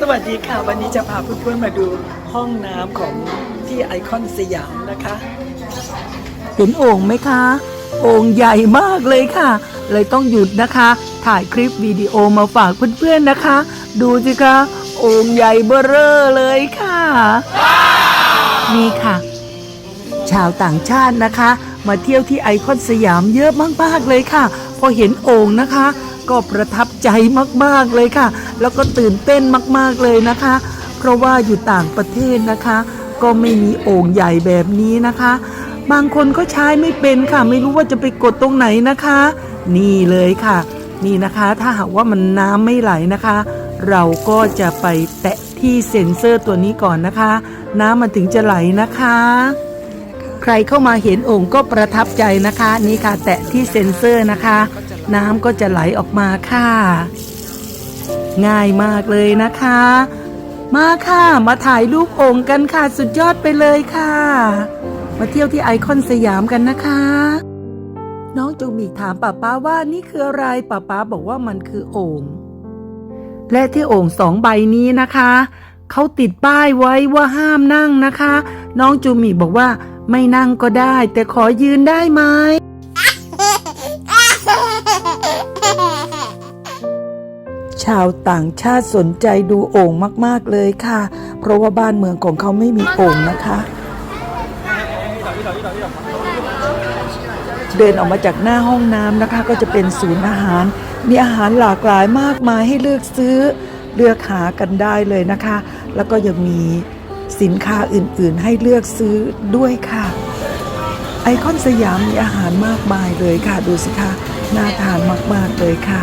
สวัสดีค่ะ วันนี้จะพาเพื่อนๆมาดูห้องน้ำของที่ไอคอนสยามนะคะ เห็นโอ่งไหมคะ โอ่งใหญ่มากเลยค่ะ เลยต้องหยุดนะคะ ถ่ายคลิปวิดีโอมาฝากเพื่อนๆนะคะ ดูสิคะโอ่งใหญ่เบ้อเร่อเลยค่ะ นี่ค่ะ ชาวต่างชาตินะคะ มาเที่ยวที่ไอคอนสยามเยอะมากๆเลยค่ะ พอเห็นโอ่งนะคะ ก็ประทับใจมากๆเลยค่ะ แล้วก็ตื่นเต้นมากๆเลยนะคะ เพราะว่าอยู่ต่างประเทศนะคะ ก็ไม่มีโอ่งใหญ่แบบนี้นะคะ บางคนก็ใช้ไม่เป็นค่ะ ไม่รู้ว่าจะไปกดตรงไหนนะคะ นี่เลยค่ะ นี่นะคะถ้าหากว่ามันน้ำไม่ไหลนะคะ เราก็จะไปแตะที่เซ็นเซอร์ตัวนี้ก่อนนะคะ น้ำมันถึงจะไหลนะคะ ใครเข้ามาเห็นโอ่งก็ประทับใจนะคะ นี่ค่ะ แตะที่เซ็นเซอร์นะคะ น้ำก็จะไหลออกมาค่ะ ง่ายมากเลยนะคะ มาค่ะ มาถ่ายรูปโอ่งกันค่ะ สุดยอดไปเลยค่ะ มาเที่ยวที่ไอคอนสยามกันนะคะ น้องจูมีถามป้าป้าว่านี่คืออะไรป้าป้าบอกว่ามันคือโอ่งและที่โอ่งสองใบนี้นะคะเขาติดป้ายไว้ว่าห้ามนั่งนะคะ น้องจูมีบอกว่า ไม่นั่งก็ได้ แต่ขอยืนได้ไหม ชาวต่างชาติสนใจดูโอ่งมากๆเลยค่ะ เพราะว่าบ้านเมืองของเขาไม่มีโอ่งนะคะ เดินออกมาจากหน้าห้องน้ำนะคะ ก็จะเป็นศูนย์อาหาร มีอาหารหลากหลายมากมายให้เลือกซื้อเลือกหากันได้เลยนะคะ แล้วก็ยังมี สินค้าอื่นๆให้เลือกซื้อด้วยค่ะ ไอคอนสยามมีอาหารมากมายเลยค่ะ ดูสิคะน่าทานมากๆเลยค่ะ